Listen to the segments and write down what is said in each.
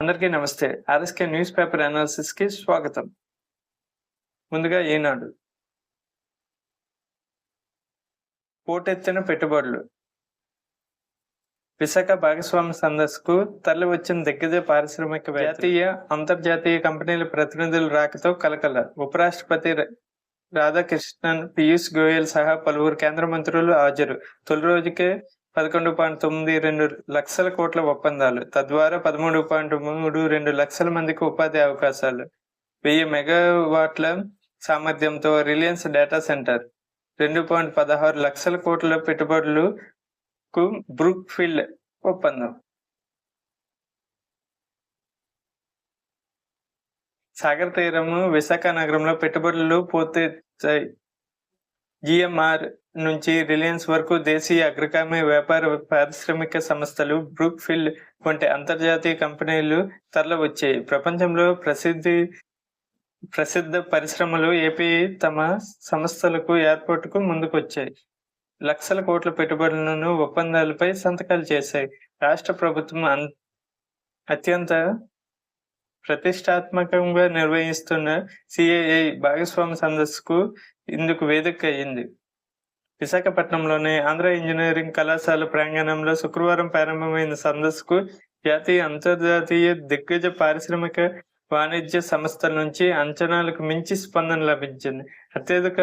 అందరికీ నమస్తే. RSK news paper అనాలిసిస్కి స్వాగతం. ముందుగా ఈనాడు పోటెత్తిన పెట్టుబడులు. విశాఖ భాగస్వామి సందస్సుకు తరలి వచ్చిన దిగ్గజ పారిశ్రామిక జాతీయ అంతర్జాతీయ కంపెనీల ప్రతినిధుల రాకతో కలకల. ఉపరాష్ట్రపతి రాధాకృష్ణన్ పీయూష్ గోయల్ సహా పలువురు కేంద్ర మంత్రులు హాజరు. తొలి రోజుకే పదకొండు పాయింట్ తొమ్మిది రెండు లక్షల కోట్ల ఒప్పందాలు. తద్వారా పదమూడు పాయింట్ మూడు రెండు లక్షల మందికి ఉపాధి అవకాశాలు. వెయ్యి మెగావాట్ల సామర్థ్యంతో రిలయన్స్ డేటా సెంటర్. రెండు పాయింట్ పదహారు లక్షల కోట్ల పెట్టుబడులకు బ్రూక్ ఫీల్డ్ ఒప్పందం. సాగర్ తీరము విశాఖ నగరంలో పెట్టుబడులు పూర్తి జిఎంఆర్ నుంచి రిలయన్స్ వరకు దేశీయ అగ్రగామి వ్యాపార పారిశ్రామిక సంస్థలు బ్రూక్ ఫీల్డ్ వంటి అంతర్జాతీయ కంపెనీలు తరలివచ్చాయి. ప్రపంచంలో ప్రసిద్ధి ప్రసిద్ధ పరిశ్రమలు ఏపీ తమ సంస్థలకు ఏర్పాటుకు ముందుకొచ్చాయి. లక్షల కోట్ల పెట్టుబడులను ఒప్పందాలపై సంతకాలు చేశాయి. రాష్ట్ర ప్రభుత్వం అత్యంత ప్రతిష్టాత్మకంగా నిర్వహిస్తున్న సిఐఐ భాగస్వామి సందస్సుకు ఇందుకు వేదిక అయింది. విశాఖపట్నంలోని ఆంధ్ర ఇంజనీరింగ్ కళాశాల ప్రాంగణంలో శుక్రవారం ప్రారంభమైన సందస్సుకు జాతీయ అంతర్జాతీయ దిగ్గజ పారిశ్రామిక వాణిజ్య సంస్థల నుంచి అంచనాలకు మించి స్పందన లభించింది. అత్యధిక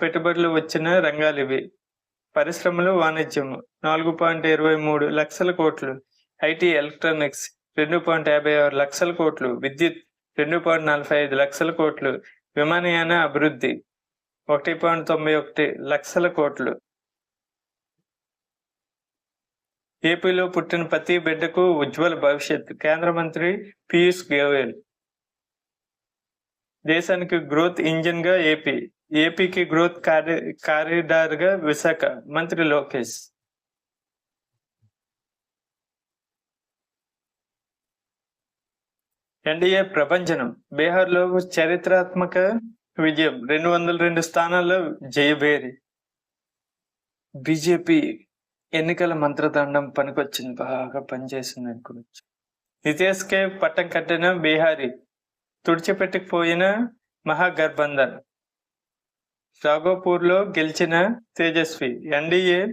పెట్టుబడులు వచ్చిన రంగాలు ఇవి. పరిశ్రమలు వాణిజ్యము నాలుగు పాయింట్ ఇరవై మూడు లక్షల కోట్లు. ఐటీ ఎలక్ట్రానిక్స్ రెండు పాయింట్ యాభై ఆరు లక్షల కోట్లు. విద్యుత్ రెండు పాయింట్ నలభై ఐదు లక్షల కోట్లు. విమానయాన అభివృద్ధి ఒకటి పాయింట్ తొంభై ఒకటి లక్షల కోట్లు. ఏపీలో పుట్టిన ప్రతి బిడ్డకు ఉజ్వల భవిష్యత్ కేంద్ర మంత్రి పీయూష్ గోయల్. దేశానికి గ్రోత్ ఇంజిన్గా ఏపీ ఏపీకి గ్రోత్ కారి కారిడార్గా విశాఖ మంత్రి లోకేష్. ఎన్డీఏ ప్రభంజనం బీహార్లో చరిత్రాత్మక విజయం. రెండు వందల రెండు స్థానాల్లో జయభేరి. బీజేపీ ఎన్నికల మంత్రదండం పనికొచ్చింది బాగా పనిచేసింది అనుకోవచ్చు. నితీష్కే పట్టం కట్టిన బీహారీ తుడిచిపెట్టుకుపోయిన మహాగర్బంధన్ రాఘోపూర్లో గెలిచిన Tejashwi NDA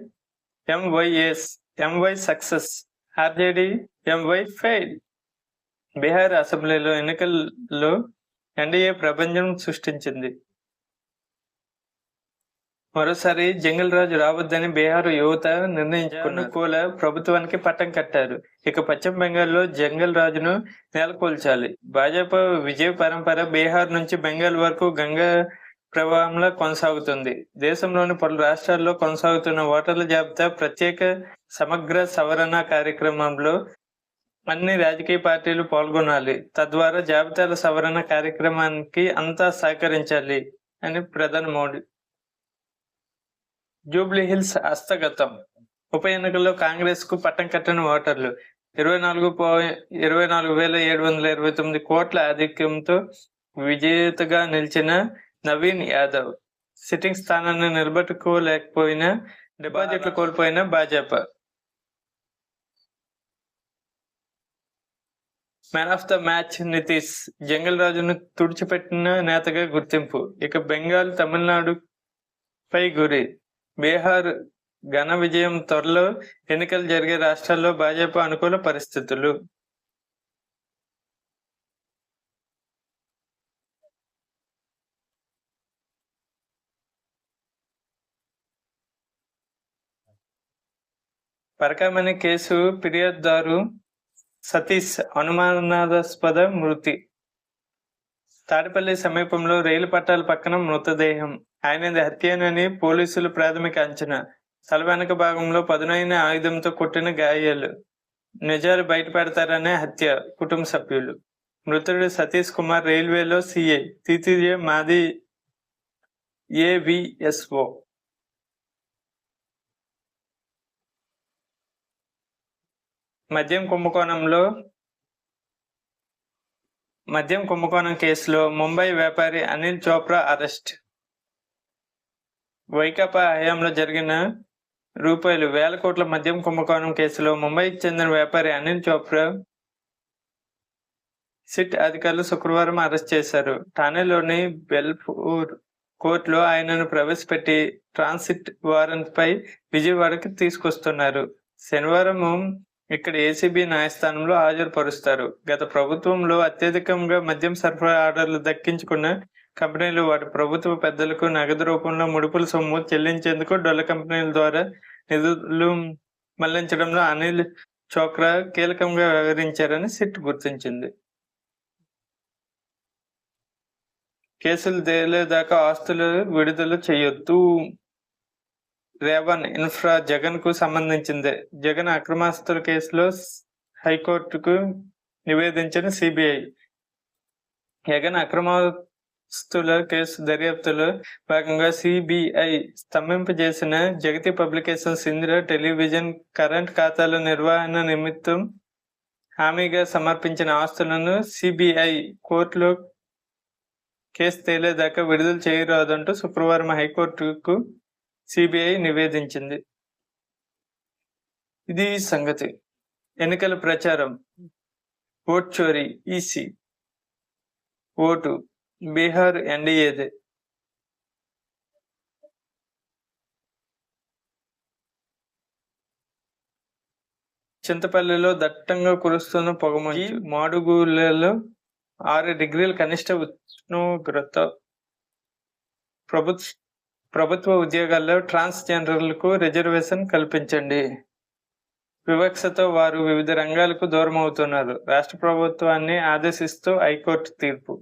MYS MY success RJD MY fail. Bihar అసెంబ్లీలో ఎన్నికల్లో ఎన్డీఏ ప్రపంచం సృష్టించింది. మరోసారి జంగల్ రాజు రావద్దని బీహార్ యువత నిర్ణయించుకున్న కూల ప్రభుత్వానికి పట్టం కట్టారు. ఇక పశ్చిమ బెంగాల్లో జంగల్ రాజును నెలకొల్చాలి. భాజపా విజయ పరంపర బీహార్ నుంచి బెంగాల్ వరకు గంగా ప్రవాహంలో కొనసాగుతుంది. దేశంలోని పలు రాష్ట్రాల్లో కొనసాగుతున్న ఓటర్ల జాబితా ప్రత్యేక సమగ్ర సవరణ కార్యక్రమంలో అన్ని రాజకీయ పార్టీలు పాల్గొనాలి. తద్వారా జాబితాల సవరణ కార్యక్రమానికి అంతా సహకరించాలి అని ప్రధాని మోడీ. జూబ్లీ హిల్స్ హస్తగతం. ఉప ఎన్నికల్లో కాంగ్రెస్కు పట్టం కట్టిన ఓటర్లు. ఇరవై నాలుగు ఇరవై నాలుగు వేల ఏడు వందల ఇరవై తొమ్మిది కోట్ల ఆధిక్యంతో విజేతగా నిలిచిన నవీన్ యాదవ్. సిట్టింగ్ స్థానాన్ని నిలబెట్టుకోలేకపోయినా డిపాజిట్లు కోల్పోయిన Bhajapa man of the match Nitish jungle రాజును తుడిచిపెట్టిన నేతగా గుర్తింపు. ఇక బెంగాల్ తమిళనాడు పై గురి. బీహార్ ఘన విజయం త్వరలో ఎన్నికలు జరిగే రాష్ట్రాల్లో భాజపా అనుకూల పరిస్థితులు. పరకామణి కేసు ఫిర్యాదుదారు సతీష్ అనుమానాస్పద మృతి. తాడిపల్లి సమీపంలో రైలు పట్టాల పక్కన మృతదేహం. ఆయనది హత్యనని పోలీసులు ప్రాథమిక అంచనా. తల వెనక భాగంలో పదునైన ఆయుధంతో కొట్టిన గాయాలు. నిజాలు బయటపెడతారనే హత్య కుటుంబ సభ్యులు. మృతుడు సతీష్ కుమార్ రైల్వేలో సిఐ తితిజే మాది ఏవిఎస్ఓ. మద్యం కుంభకోణంలో మద్యం కుంభకోణం కేసులో ముంబై వ్యాపారి అనిల్ చోప్రా అరెస్ట్. వైకాపా హయాంలో జరిగిన రూపాయలు వేల కోట్ల మద్యం కుంభకోణం కేసులో ముంబైకి చెందిన వ్యాపారి అనిల్ చోప్రా సిట్ అధికారులు శుక్రవారం అరెస్ట్ చేశారు. ఠానేలోని బెల్పూర్ కోర్టులో ఆయనను ప్రవేశపెట్టి ట్రాన్సిట్ వారెంట్పై విజయవాడకి తీసుకొస్తున్నారు. శనివారం ఇక్కడ ఏసీబీ న్యాయస్థానంలో హాజరుపరుస్తారు. గత ప్రభుత్వంలో అత్యధికంగా మద్యం సరఫరా ఆర్డర్లు దక్కించుకున్న కంపెనీలు వాటి ప్రభుత్వ పెద్దలకు నగదు రూపంలో ముడుపుల సొమ్ము చెల్లించేందుకు డొల్ల కంపెనీల ద్వారా నిధులు మళ్ళించడంలో అనిల్ చోక్రా కీలకంగా వ్యవహరించారని సిట్ గుర్తించింది. కేసులు తేలేదాకా ఆస్తులు విడుదల చేయొద్దు. రేవన్ ఇన్ఫ్రా జగన్కు సంబంధించిందే. జగన్ అక్రమాస్తుల కేసులో హైకోర్టుకు నివేదించిన సిబిఐ. జగన్ అక్రమాస్తుల కేసు దర్యాప్తులో భాగంగా CBI స్తంభింపజేసిన Jagati publications Indira television current ఖాతాల నిర్వహణ నిమిత్తం హామీగా సమర్పించిన ఆస్తులను సిబిఐ కోర్టులో కేసు తేలేదాకా విడుదల చేయరాదంటూ శుక్రవారం హైకోర్టుకు సిబిఐ నివేదించింది. ఇది సంగతి. ఎన్నికల ప్రచారం. ఓట్ చోరీ ఈసీ. ఓటు బీహార్ ఎన్డీఏదే. చింతపల్లిలో దట్టంగా కురుస్తున్న పొగమంచు మాడుగులలో ఆరు డిగ్రీల కనిష్ట ఉష్ణోగ్రత. ప్రభుత్వ ప్రభుత్వ ఉద్యోగాల్లో ట్రాన్స్జెండర్లకు రిజర్వేషన్ కల్పించండి. వివక్షతో వారు వివిధ రంగాలకు దూరం అవుతున్నారు రాష్ట్ర ప్రభుత్వాన్ని ఆదేశిస్తూ హైకోర్టు తీర్పు.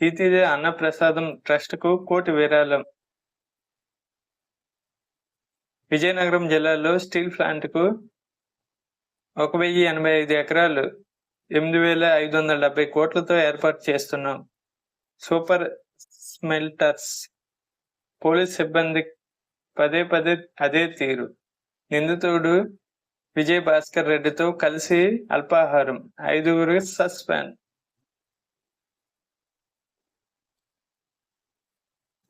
తీతిదే అన్నప్రసాదం ట్రస్ట్కు కోటి విరాళం. విజయనగరం జిల్లాలో స్టీల్ ప్లాంట్కు ఒక వెయ్యి ఎనభై ఐదు ఎకరాలు ఎనిమిది వేల ఐదు వందల డెబ్బై కోట్లతో ఏర్పాటు చేస్తున్నాం సూపర్ స్మెల్టర్స్ పోలీస్ సిబ్బంది పదే పదే అదే తీరు. నిందితుడు విజయ్ భాస్కర్ రెడ్డితో కలిసి అల్పాహారం ఐదుగురు సస్పెండ్.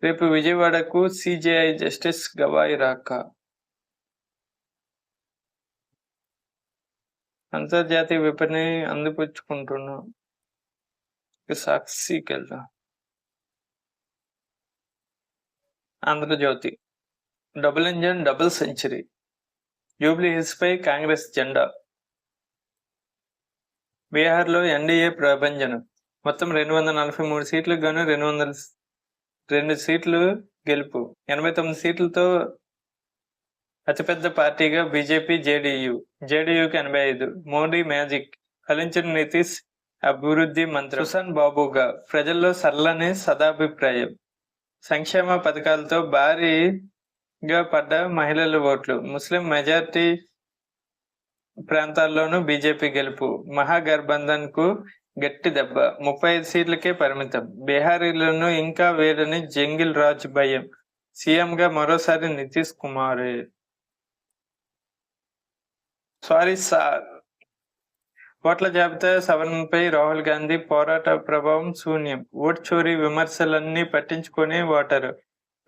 రేపు విజయవాడకు సిజేఐ జస్టిస్ గవాయి రాక. అంతర్జాతీయ విపణి అందిపుచ్చుకుంటున్నాం ఇక సాక్షికి వెళ్దాం Andhrajyothy double engine double century jubilee హిల్స్పై Congress జెండా. బీహార్లో ఎన్డీఏ ప్రభంజనం. మొత్తం రెండు వందల నలభై మూడు సీట్లకు గాను రెండు వందల రెండు సీట్లు గెలుపు. ఎనభై తొమ్మిది సీట్లతో అతిపెద్ద పార్టీగా బీజేపీ జేడీయూ. జేడీయూకి ఎనభై ఐదు మోడీ మ్యాజిక్ ఫలించిన నితీష్ అభివృద్ధి మంత్రి. సుశాన్ బాబుగా ప్రజల్లో సరళని సదాభిప్రాయం. సంక్షేమ పథకాలతో భారీగా పడ్డ మహిళల ఓట్లు. ముస్లిం మెజార్టీ ప్రాంతాల్లోనూ బీజేపీ గెలుపు. మహాగర్బంధన్కు గట్టి దెబ్బ. ముప్పై ఐదు సీట్లకే పరిమితం. బీహారీలను ఇంకా వేడని జంగిల్ రాజ్ భయం. సీఎంగా మరోసారి నితీష్ కుమార్. Sorry sir. ఓట్ల జాబితా సవరణపై రాహుల్ గాంధీ పోరాట ప్రభావం శూన్యం. ఓట్ చోరీ విమర్శలన్నీ పట్టించుకునే ఓటరు.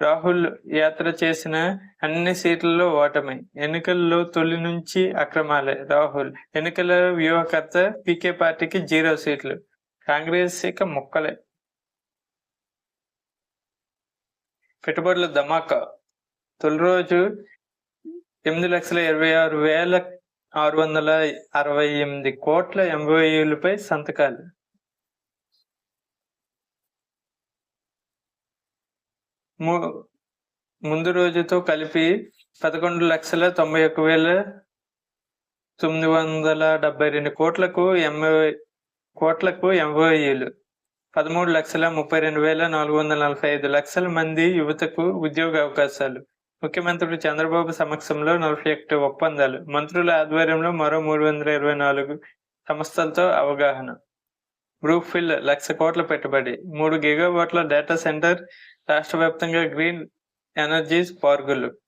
రాహుల్ యాత్ర చేసిన అన్ని సీట్లలో ఓటమి. ఎన్నికల్లో తొలి నుంచి అక్రమాలే. రాహుల్ ఎన్నికల వ్యూహకర్త పీకే పార్టీకి జీరో సీట్లు. కాంగ్రెస్ ఇక మొక్కలే. పెట్టుబడుల ధమాకా. తొలి రోజు ఎనిమిది లక్షల ఇరవై ఆరు వేల ఆరు వందల అరవై ఎనిమిది కోట్ల ఎంఓయూలపై సంతకాలు. ముందు రోజుతో కలిపి పదకొండు లక్షల తొంభై ఒక్క వేల తొమ్మిది వందల డెబ్బై రెండు కోట్లకు ఎంఓ కోట్లకు ఎంఓయూలు. పదమూడు లక్షల ముప్పై రెండు వేల నాలుగు వందల నలభై ఐదు లక్షల మంది యువతకు ఉద్యోగ అవకాశాలు. ముఖ్యమంత్రి చంద్రబాబు సమక్షంలో నలభై ఒకటి ఒప్పందాలు మంత్రుల ఆధ్వర్యంలో మరో మూడు వందల ఇరవై నాలుగు సంస్థలతో అవగాహన. బ్రూఫిల్ లక్ష కోట్ల పెట్టుబడి మూడు గిగావాట్ల డేటా సెంటర్ రాష్ట్ర వ్యాప్తంగా గ్రీన్ ఎనర్జీస్ పార్కులు.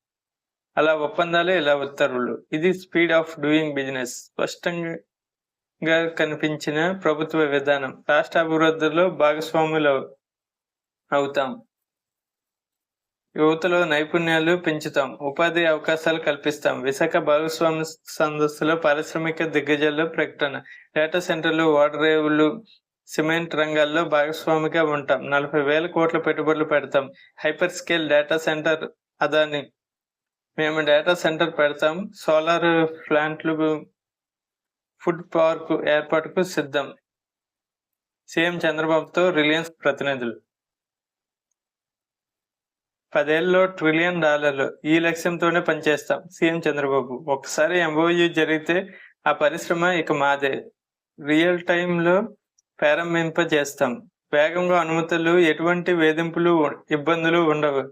అలా ఒప్పందాలు ఇలా ఉత్తర్వులు. ఇది స్పీడ్ ఆఫ్ డూయింగ్ బిజినెస్. స్పష్టంగా కనిపించిన ప్రభుత్వ విధానం. రాష్ట్ర అభివృద్ధిలో భాగస్వాములు అవుతాం. యువతలో నైపుణ్యాలు పెంచుతాం ఉపాధి అవకాశాలు కల్పిస్తాం. విశాఖ భాగస్వామ్య సందస్సులో పారిశ్రామిక దిగ్గజాల్లో ప్రకటన డేటా సెంటర్లు ఓడరేవులు సిమెంట్ రంగాల్లో భాగస్వామిగా ఉంటాం. నలభై వేల కోట్ల పెట్టుబడులు పెడతాం. Hyper scale data centre Adani. మేము డేటా సెంటర్ పెడతాం. సోలార్ ప్లాంట్లు ఫుడ్ పార్క్ ఏర్పాటుకు సిద్ధం. సీఎం చంద్రబాబుతో రిలయన్స్ ప్రతినిధులు. పదేళ్ళలో ట్రిలియన్ డాలర్లు ఈ లక్ష్యంతోనే పనిచేస్తాం. సీఎం చంద్రబాబు ఒకసారి ఎంఓయూ జరిగితే ఆ పరిశ్రమ ఇక మాదే. రియల్ టైంలో ప్రారంభింపజేస్తాం వేగంగా అనుమతులు ఎటువంటి వేధింపులు ఇబ్బందులు ఉండవు.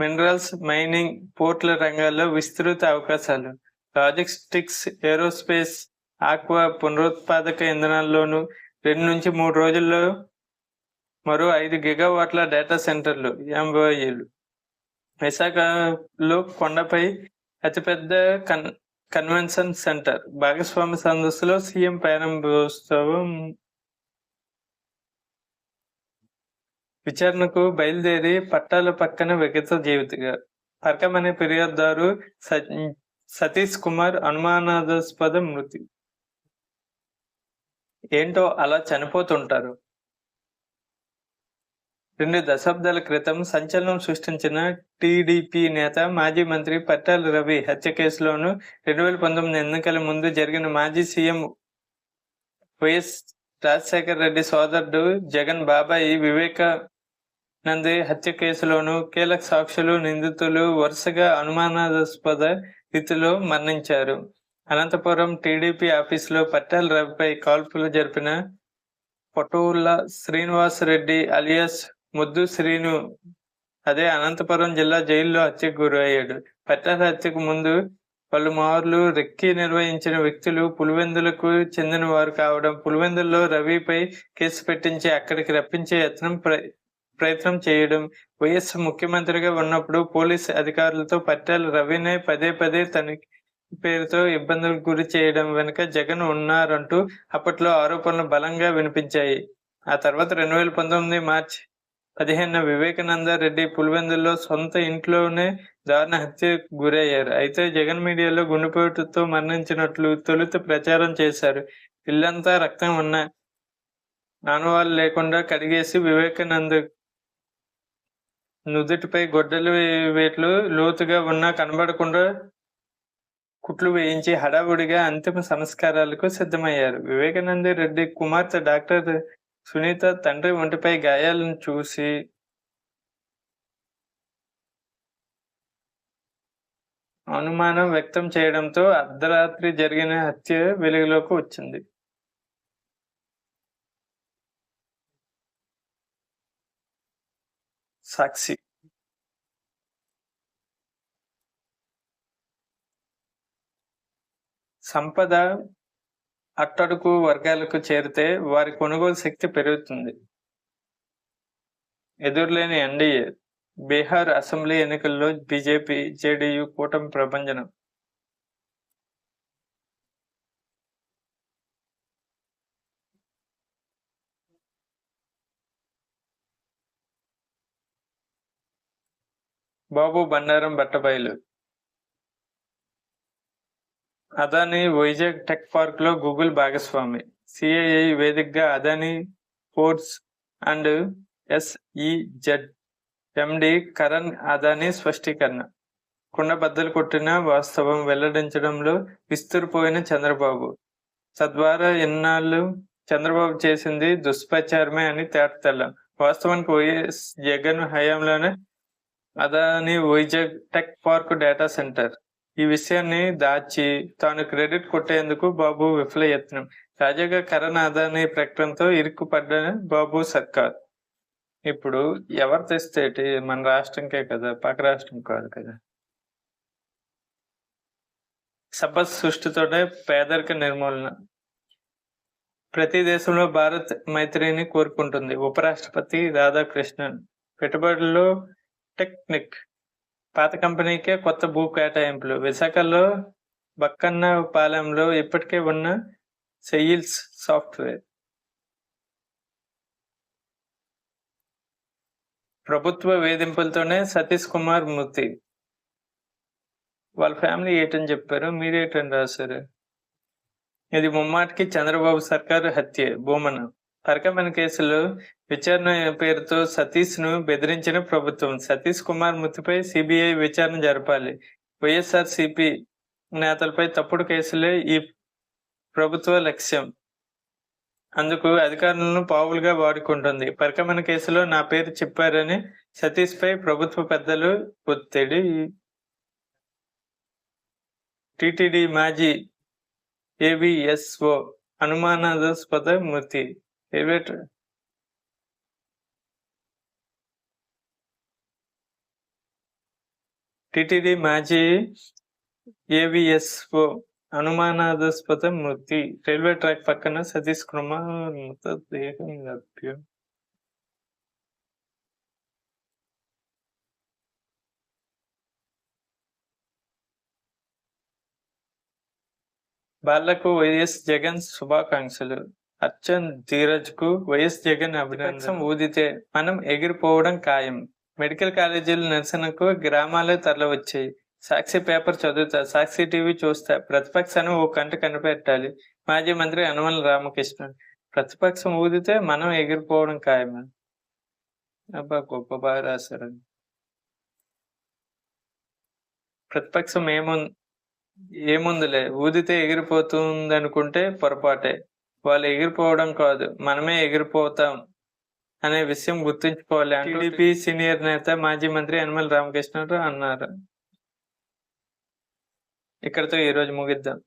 మినరల్స్ మైనింగ్ పోర్ట్ల రంగాల్లో విస్తృత అవకాశాలు. లాజిస్టిక్స్ ఏరోస్పేస్ ఆక్వా పునరుత్పాదక ఇంధనాల్లోనూ రెండు నుంచి మూడు రోజుల్లో మరో ఐదు గిగావాట్ల డేటా సెంటర్లు ఎంఓఈలు విశాఖలో కొండపై అతిపెద్ద కన్ కన్వెన్షన్ సెంటర్. భాగస్వామి సందస్సులో సీఎం ప్రారంభోత్సవం విచారణకు బయలుదేరి పట్టాల పక్కన విగత జీవితగా. పరకమనే ఫిర్యాదుదారు సతీష్ కుమార్ అనుమానాస్పద మృతి. ఏంటో అలా చనిపోతుంటారు. రెండు దశాబ్దాల క్రితం సంచలనం సృష్టించిన టీడీపీ నేత మాజీ మంత్రి పట్టాల రవి హత్య కేసులోను రెండు వేల పంతొమ్మిది ఎన్నికల ముందు జరిగిన మాజీ సీఎం వైఎస్ రాజశేఖర రెడ్డి సోదరుడు జగన్ బాబాయి వివేకానంది హత్య కేసులోను కీలక సాక్షులు నిందితులు వరుసగా అనుమానాస్పద రీతిలో మరణించారు. అనంతపురం టీడీపీ ఆఫీసులో పట్టాల రవిపై కాల్పులు జరిపిన పటోల్లా శ్రీనివాస్ రెడ్డి అలియాస్ ముద్దు శ్రీను. అదే అనంతపురం జిల్లా జైల్లో హత్యకు గురయ్యాడు. పట్టాల హత్యకు ముందు పలుమార్లు రెక్కి నిర్వహించిన వ్యక్తులు పులివెందులకు చెందిన వారు కావడం పులివెందుల్లో రవిపై కేసు పెట్టించి అక్కడికి రప్పించే యత్నం ప్ర- ప్రయత్నం చేయడం వైఎస్ ముఖ్యమంత్రిగా ఉన్నప్పుడు పోలీస్ అధికారులతో పట్టాల రవినే పదే పదే తనిఖీ పేరుతో ఇబ్బందులకు గురి చేయడం వెనుక జగన్ ఉన్నారంటూ అప్పట్లో ఆరోపణలు బలంగా వినిపించాయి. ఆ తర్వాత రెండు వేల పంతొమ్మిది మార్చి పదిహేను వివేకానంద రెడ్డి పులివెందుల్లో సొంత ఇంట్లోనే దారుణ హత్యకు గురయ్యారు. అయితే జగన్ మీడియాలో గుండెపోటుతో మరణించినట్లు తొలుత ప్రచారం చేశారు. ఇల్లంతా రక్తం ఉన్న ఆనవాళ్ళు లేకుండా కడిగేసి వివేకానంద నుదుటిపై గొడ్డలు వేట్లు లోతుగా ఉన్నా కనబడకుండా కుట్లు వేయించి హడావుడిగా అంతిమ సంస్కారాలకు సిద్ధమయ్యారు. వివేకానంద రెడ్డి కుమార్తె డాక్టర్ సునీత తండ్రి ఒంటిపై గాయాలను చూసి అనుమానం వ్యక్తం చేయడంతో అర్ధరాత్రి జరిగిన హత్య వెలుగులోకి వచ్చింది. సాక్షి. సంపద అట్టడుగు వర్గాలకు చేరితే వారి కొనుగోలు శక్తి పెరుగుతుంది. ఎదురులేని ఎన్డీఏ బీహార్ అసెంబ్లీ ఎన్నికల్లో బీజేపీ జేడీయూ కూటమి ప్రభంజనం. బాబు బండారం బట్టబయలు. అదాని వైజాగ్ టెక్ పార్క్లో గూగుల్ భాగస్వామి. సిఐఐ వేదికగా Adani ports and SEZ MD Karan Adani స్పష్టీకరణ. కుండ బద్దలు కొట్టిన వాస్తవం వెల్లడించడంలో విస్తురిపోయిన చంద్రబాబు. తద్వారా ఎన్నాళ్ళు చంద్రబాబు చేసింది దుష్ప్రచారమే అని తేటతెల్లం. వాస్తవానికి వైఎస్ జగన్ హయాంలోనే Adani Vizag tech park data centre. ఈ విషయాన్ని దాచి తాను క్రెడిట్ కొట్టేందుకు బాబు విఫలయత్నం. తాజాగా కరణ్ అనే ప్రకటనతో ఇరుక్కుపడ్డ బాబు సర్కార్. ఇప్పుడు ఎవరు తెస్తే మన రాష్ట్రంకే కదా పక్క రాష్ట్రం కాదు కదా. సంపద సృష్టితోనే పేదరిక నిర్మూలన. ప్రతి దేశంలో భారత్ మైత్రిని కోరుకుంటుంది. ఉపరాష్ట్రపతి రాధాకృష్ణన్. పెట్టుబడుల్లో టెక్నిక్ పాత కంపెనీకే కొత్త భూ కేటాయింపులు. విశాఖలో బక్కన్న పాలెంలో ఇప్పటికే ఉన్న సెయిల్స్ సాఫ్ట్వేర్. ప్రభుత్వ వేధింపులతోనే సతీష్ కుమార్ మృతి. వాళ్ళ ఫ్యామిలీ ఏటని చెప్పారు? మీరేటని రాశారు? ఇది ముమ్మాటికి చంద్రబాబు సర్కారు హత్య భూమన పరకమైన కేసులో విచారణ పేరుతో సతీష్ను బెదిరించిన ప్రభుత్వం. సతీష్ కుమార్ మృతిపై సిబిఐ విచారణ జరపాలి. వైఎస్ఆర్ సిపి నేతలపై తప్పుడు కేసులే ఈ ప్రభుత్వ లక్ష్యం. అందుకు అధికారులను పావులుగా వాడుకుంటుంది. పరకమైన కేసులో నా పేరు చెప్పారని సతీష్ పై ప్రభుత్వ పెద్దలు ఒత్తిడి. టిటిడి మాజీ ఏవిఎస్ఓ అనుమానాస్పద మృతి. ప్రైవేట్ టిటిడి మాజీ ఏవిఎస్ఓ అనుమానాస్పద మృతి రైల్వే ట్రాక్ పక్కన సతీష్ కుమార్ మృతదేహం లభ్యం. బాలకు వైఎస్ జగన్ శుభాకాంక్షలు. అర్చన్ ధీరజ్కు వైఎస్ జగన్ అభినందన. ఊదితే మనం ఎగిరిపోవడం ఖాయం. మెడికల్ కాలేజీల నిరసనకు గ్రామాలే తరలివచ్చాయి. సాక్షి పేపర్ చదువుతా సాక్షి టీవీ చూస్తా ప్రతిపక్షాన్ని ఓ కంట కనిపెట్టాలి. మాజీ మంత్రి యనమల రామకృష్ణ ప్రతిపక్షం ఊదితే మనం ఎగిరిపోవడం ఖాయమే అబ్బా గొప్ప బాగా రాశారు. ప్రతిపక్షం ఏము ఏముందిలే? ఊదితే ఎగిరిపోతుంది అనుకుంటే పొరపాటే. వాళ్ళు ఎగిరిపోవడం కాదు మనమే ఎగిరిపోతాం అనే విషయం గుర్తుంచుకోవాలి టీడీపీ సీనియర్ నేత మాజీ మంత్రి యనమల రామకృష్ణరావు అన్నారు. ఇక్కడితో ఈ రోజు ముగిద్దాం.